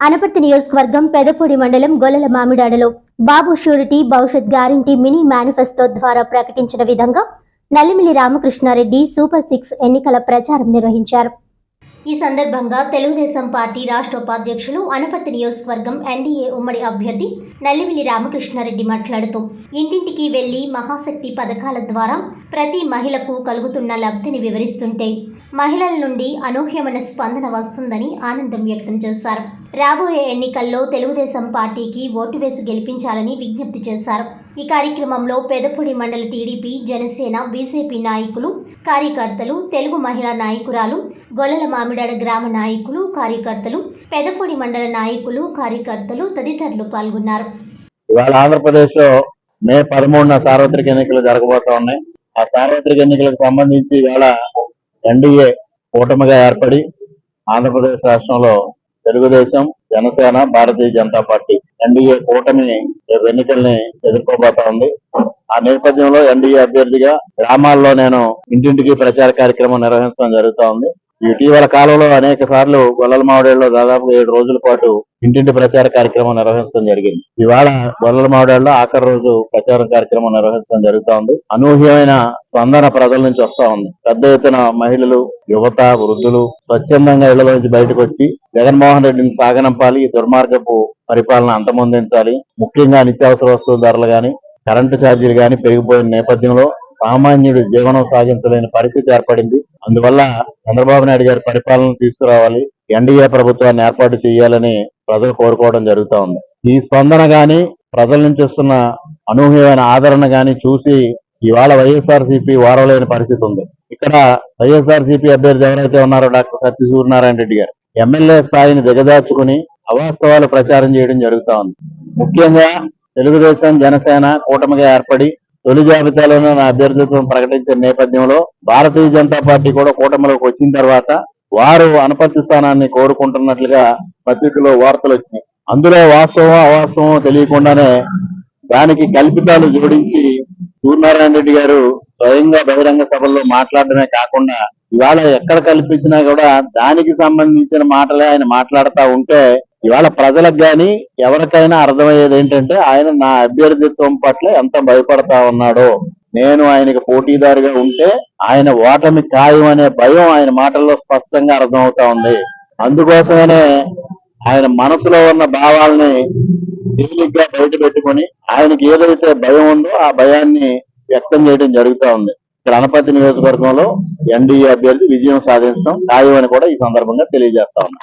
అనపర్తి నియోజకవర్గం పెదపూడి మండలం గొల్లల మామిడాడలో బాబు షూరిటీ భవిష్యత్ గ్యారంటీ మినీ మేనిఫెస్టో ద్వారా ప్రకటించిన విధంగా నల్లిమిల్లి రామకృష్ణారెడ్డి సూపర్ సిక్స్ ఎన్నికల ప్రచారం నిర్వహించారు. ఈ సందర్భంగా తెలుగుదేశం పార్టీ రాష్ట్ర ఉపాధ్యక్షులు అనపర్తి నియోజకవర్గం ఎన్డీఏ ఉమ్మడి అభ్యర్థి నల్లిమిల్లి రామకృష్ణారెడ్డి మాట్లాడుతూ ఇంటింటికి వెళ్ళి మహాశక్తి పథకాల ద్వారా ప్రతి మహిళకు కలుగుతున్న లబ్ధిని వివరిస్తుంటే మహిళల నుండి అనూహ్యమైన స్పందన వస్తుందని ఆనందం వ్యక్తం చేశారు. రాబోయే ఎన్నికల్లో తెలుగుదేశం పార్టీకి ఓటు వేసి గెలిపించాలని విజ్ఞప్తి చేశారు. ఈ కార్యక్రమంలో పెదపూడి మండల టీడీపీ జనసేన బీజేపీ నాయకులు కార్యకర్తలు తెలుగు మహిళా నాయకురాలు గొల్లల మామిడాడ గ్రామ నాయకులు కార్యకర్తలు పెదపూడి మండల నాయకులు కార్యకర్తలు తదితరులు పాల్గొన్నారు. ఇవాళ ఆంధ్రప్రదేశ్లో మే పదమూడున సార్వత్రిక ఎన్నికలు జరగబోతా ఉన్నాయి. ఆ సార్వత్రిక ఎన్నికలకు సంబంధించి ఇవాళ ఎన్డీఏ కూటమిగా ఏర్పడి ఆంధ్రప్రదేశ్ రాష్ట్రంలో తెలుగుదేశం జనసేన భారతీయ జనతా పార్టీ ఎన్డీఏ కూటమి ఎన్నికల్ని ఎదుర్కోబోతా ఉంది. ఆ నేపథ్యంలో ఎన్డీఏ అభ్యర్థిగా గ్రామాల్లో నేను ఇంటింటికి ప్రచార కార్యక్రమం నిర్వహించడం జరుగుతూ ఉంది. ఇటీవల కాలంలో అనేక సార్లు గొల్లల మామిడిలో దాదాపు ఏడు రోజుల పాటు ఇంటింటి ప్రచార కార్యక్రమం నిర్వహించడం జరిగింది. ఇవాళ గొల్లల మామిడిలో ఆఖరి రోజు ప్రచార కార్యక్రమం నిర్వహించడం జరుగుతా ఉంది. అనూహ్యమైన స్పందన ప్రజల నుంచి వస్తా ఉంది. పెద్ద ఎత్తున మహిళలు యువత వృద్ధులు స్వచ్ఛందంగా ఇళ్ళ నుంచి బయటకు వచ్చి జగన్మోహన్ రెడ్డిని సాగనంపాలి ఈ దుర్మార్గపు పరిపాలన అంతమొందించాలి. ముఖ్యంగా నిత్యావసర వస్తువుల ధరలు గాని కరెంటు ఛార్జీలు గాని పెరిగిపోయిన నేపథ్యంలో సామాన్యుడు జీవనం సాగించలేని పరిస్థితి ఏర్పడింది. అందువల్ల చంద్రబాబు నాయుడు గారి పరిపాలన తీసుకురావాలి ఎన్డీఏ ప్రభుత్వాన్ని ఏర్పాటు చేయాలని ప్రజలు కోరుకోవడం జరుగుతూ ఉంది. ఈ స్పందన గాని ప్రజల నుంచి వస్తున్న అనూహ్యమైన ఆదరణ గాని చూసి ఇవాళ వైఎస్ఆర్ సిపి వారలేని పరిస్థితి ఉంది. ఇక్కడ వైఎస్ఆర్ సిపి అభ్యర్థి ఎవరైతే ఉన్నారో డాక్టర్ సత్య సూర్యనారాయణ రెడ్డి గారు ఎమ్మెల్యే స్థాయిని దిగదార్చుకుని అవాస్తవాలు ప్రచారం చేయడం జరుగుతా ఉంది. ముఖ్యంగా తెలుగుదేశం జనసేన కూటమిగా ఏర్పడి తొలి జాబితాలోనే నా అభ్యర్థిత్వం ప్రకటించిన నేపథ్యంలో భారతీయ జనతా పార్టీ కూడా కూటమిలోకి వచ్చిన తర్వాత వారు అనుపత్తి స్థానాన్ని కోరుకుంటున్నట్లుగా పత్రికలో వార్తలు వచ్చినాయి. అందులో వాస్తవం అవాస్తవం తెలియకుండానే దానికి కల్పితాలు జోడించి సూర్యనారాయణ రెడ్డి గారు స్వయంగా బహిరంగ సభల్లో మాట్లాడడమే కాకుండా ఇవాళ ఎక్కడ కల్పించినా కూడా దానికి సంబంధించిన మాటలే ఆయన మాట్లాడుతా ఉంటే ఇవాళ ప్రజలకు కానీ ఎవరికైనా అర్థమయ్యేది ఏంటంటే ఆయన నా అభ్యర్థిత్వం పట్ల ఎంత భయపడతా ఉన్నాడో. నేను ఆయనకి పోటీదారుగా ఉంటే ఆయన ఓటమి ఖాయం అనే భయం ఆయన మాటల్లో స్పష్టంగా అర్థమవుతా ఉంది. అందుకోసమనే ఆయన మనసులో ఉన్న భావాల్ని తేలిగ్గా బయట పెట్టుకొని ఆయనకి ఏదైతే భయం ఉందో ఆ భయాన్ని వ్యక్తం చేయడం జరుగుతా ఉంది. ఇక్కడ అనపతి నియోజకవర్గంలో ఎన్డీఏ అభ్యర్థి విజయం సాధించడం ఖాయం అని కూడా ఈ సందర్భంగా తెలియజేస్తా ఉన్నా.